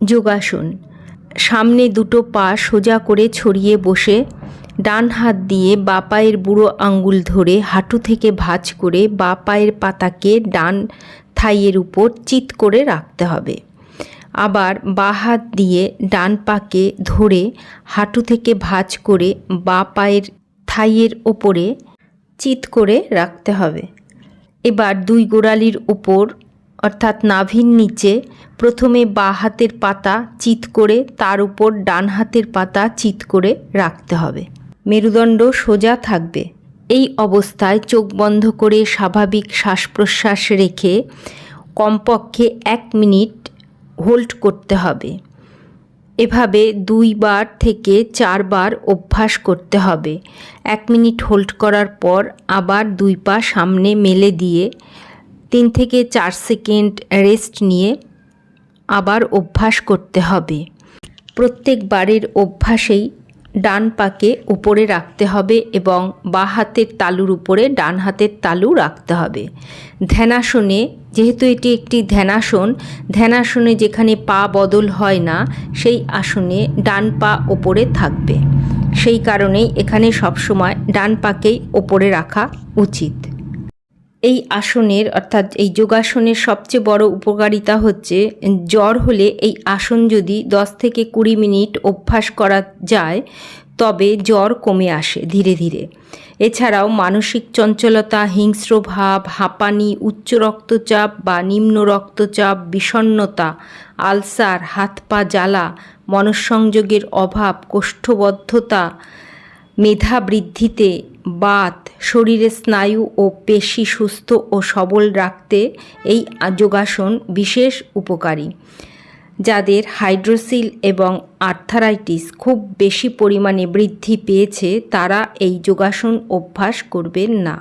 যোগাসন। সামনে দুটো পা সোজা করে ছড়িয়ে বসে, ডান হাত দিয়ে বা পায়ের বুড়ো আঙ্গুল ধরে হাঁটু থেকে ভাঁজ করে বা পায়ের পাতাকে ডান থাইয়ের উপর চিত করে রাখতে হবে। আবার বা হাত দিয়ে ডান পাকে ধরে হাঁটু থেকে ভাঁজ করে বা পায়ের থাইয়ের ওপরে চিত করে রাখতে হবে। এবার দুই গোড়ালির উপর অর্থাৎ নাভির নিচে প্রথমে বা হাতের পাতা চিত করে, তার উপর ডান হাতের পাতা চিত করে রাখতে হবে। মেরুদণ্ড সোজা থাকবে। এই অবস্থায় চোখ বন্ধ করে স্বাভাবিক শ্বাস প্রশ্বাস রেখে কমপক্ষে এক মিনিট হোল্ড করতে হবে। এভাবে দুইবার থেকে চারবার অভ্যাস করতে হবে। এক মিনিট হোল্ড করার পর আবার দুই পা সামনে মেলে দিয়ে তিন থেকে চার সেকেন্ড রেস্ট নিয়ে আবার অভ্যাস করতে হবে। প্রত্যেকবারের অভ্যাসেই ডান পাকে উপরে রাখতে হবে এবং বা হাতের তালুর উপরে ডান হাতের তালু রাখতে হবে। ধ্যানাসনে, যেহেতু এটি একটি ধ্যানাসন, ধ্যানাসনে যেখানে পা বদল হয় না, সেই আসনে ডান পা ওপরে থাকবে। সেই কারণেই এখানে সবসময় ডান পাকেই ওপরে রাখা উচিত। এই আসনের, অর্থাৎ এই যোগাসনের সবচেয়ে বড় উপকারিতা হচ্ছে, জ্বর হলে এই আসন যদি দশ থেকে কুড়ি মিনিট অভ্যাস করা যায়, তবে জ্বর কমে আসে ধীরে ধীরে। এছাড়াও মানসিক চঞ্চলতা, হিংস্র ভাব, হাঁপানি, উচ্চ রক্তচাপ বা নিম্ন রক্তচাপ, বিষণ্ণতা, আলসার, হাত পা জ্বালা, মনঃসংযোগের অভাব, কোষ্ঠবদ্ধতা মেধা বৃদ্ধিতে বাত, শরীরে স্নায়ু ও পেশি সুস্থ ও সবল রাখতে এই যোগাসন বিশেষ উপকারী। যাদের হাইড্রোসিল এবং আর্থারাইটিস খুব বেশি পরিমাণে বৃদ্ধি পেয়েছে, তারা এই যোগাসন অভ্যাস করবেন না।